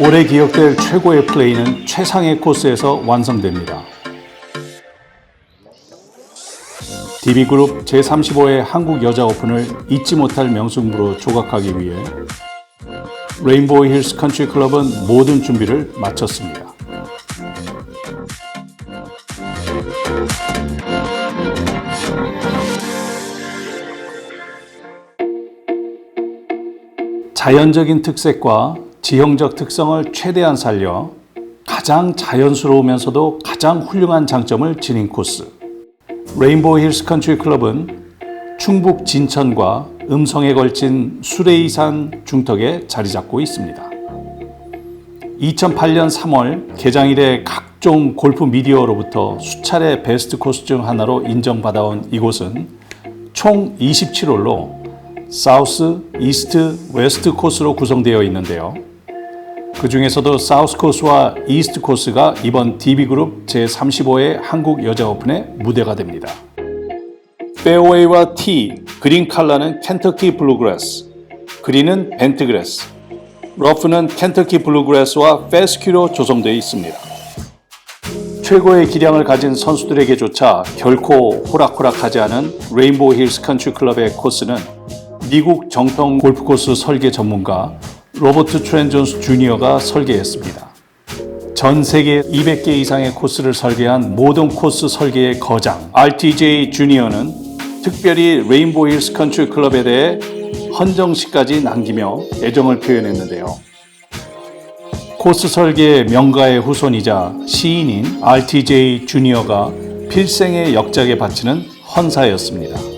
올해 기억될 최고의 플레이는 최상의 코스에서 완성됩니다. DB그룹 제35회 한국 여자 오픈을 잊지 못할 명승부로 조각하기 위해 레인보우 힐스 컨트리 클럽은 모든 준비를 마쳤습니다. 자연적인 특색과 지형적 특성을 최대한 살려 가장 자연스러우면서도 가장 훌륭한 장점을 지닌 코스. 레인보우 힐스 컨트리 클럽은 충북 진천과 음성에 걸친 수레이산 중턱에 자리 잡고 있습니다. 2008년 3월 개장 이래 각종 골프 미디어로부터 수차례 베스트 코스 중 하나로 인정받아온 이곳은 총 27홀로 사우스, 이스트, 웨스트 코스로 구성되어 있는데요. 그 중에서도 사우스 코스와 이스트 코스가 이번 DB그룹 제35회 한국 여자 오픈의 무대가 됩니다. 페어웨이와 티, 그린 컬러는 켄터키 블루그래스, 그린은 벤트그래스, 러프는 켄터키 블루그래스와 페스큐로 조성되어 있습니다. 최고의 기량을 가진 선수들에게조차 결코 호락호락하지 않은 레인보우 힐스 컨트리 클럽의 코스는 미국 정통 골프 코스 설계 전문가 로버트 트렌 존스 주니어가 설계했습니다. 전 세계 200개 이상의 코스를 설계한 모든 코스 설계의 거장 RTJ 주니어는 특별히 레인보우 힐스 컨트리 클럽에 대해 헌정식까지 남기며 애정을 표현했는데요. 코스 설계의 명가의 후손이자 시인인 RTJ 주니어가 필생의 역작에 바치는 헌사였습니다.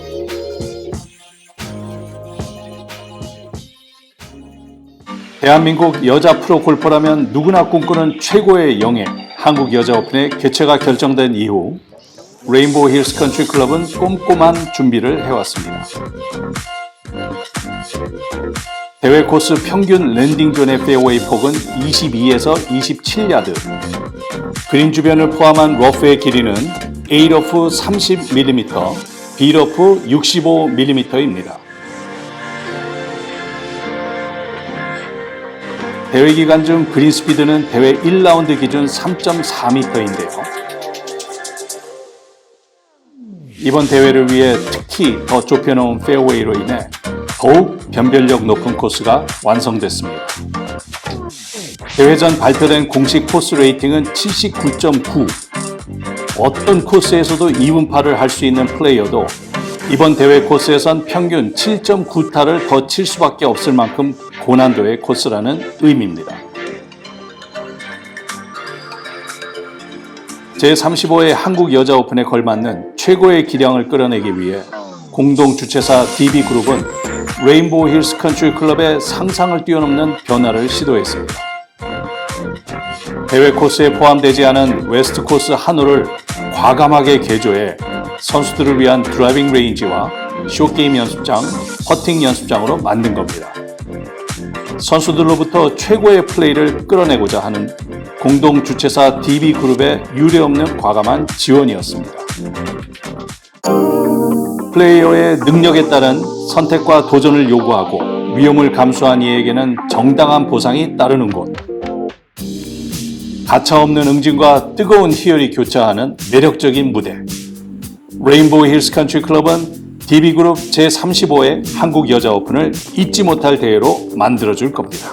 대한민국 여자 프로 골퍼라면 누구나 꿈꾸는 최고의 영예 한국 여자 오픈의 개최가 결정된 이후 레인보우 힐스 컨트리 클럽은 꼼꼼한 준비를 해왔습니다. 대회 코스 평균 랜딩존의 페어웨이 폭은 22에서 27야드, 그린 주변을 포함한 러프의 길이는 A러프 30mm, B러프 65mm입니다. 대회 기간 중 그린 스피드는 대회 1라운드 기준 3.4m인데요. 이번 대회를 위해 특히 더 좁혀놓은 페어웨이로 인해 더욱 변별력 높은 코스가 완성됐습니다. 대회 전 발표된 공식 코스 레이팅은 79.9. 어떤 코스에서도 2분파를 할 수 있는 플레이어도 이번 대회 코스에선 평균 7.9타를 더 칠 수밖에 없을 만큼 고난도의 코스라는 의미입니다. 제35회 한국 여자 오픈에 걸맞는 최고의 기량을 끌어내기 위해 공동 주최사 DB그룹은 레인보우 힐스 컨트리 클럽의 상상을 뛰어넘는 변화를 시도했습니다. 대회 코스에 포함되지 않은 웨스트 코스 한 홀을 과감하게 개조해 선수들을 위한 드라이빙 레인지와 쇼게임 연습장, 퍼팅 연습장으로 만든 겁니다. 선수들로부터 최고의 플레이를 끌어내고자 하는 공동 주최사 DB그룹의 유례없는 과감한 지원이었습니다. 플레이어의 능력에 따른 선택과 도전을 요구하고 위험을 감수한 이에게는 정당한 보상이 따르는 곳. 가차없는 응징과 뜨거운 희열이 교차하는 매력적인 무대. 레인보우 힐스 컨트리 클럽은 DB그룹 제35회 한국 여자 오픈을 잊지 못할 대회로 만들어줄 겁니다.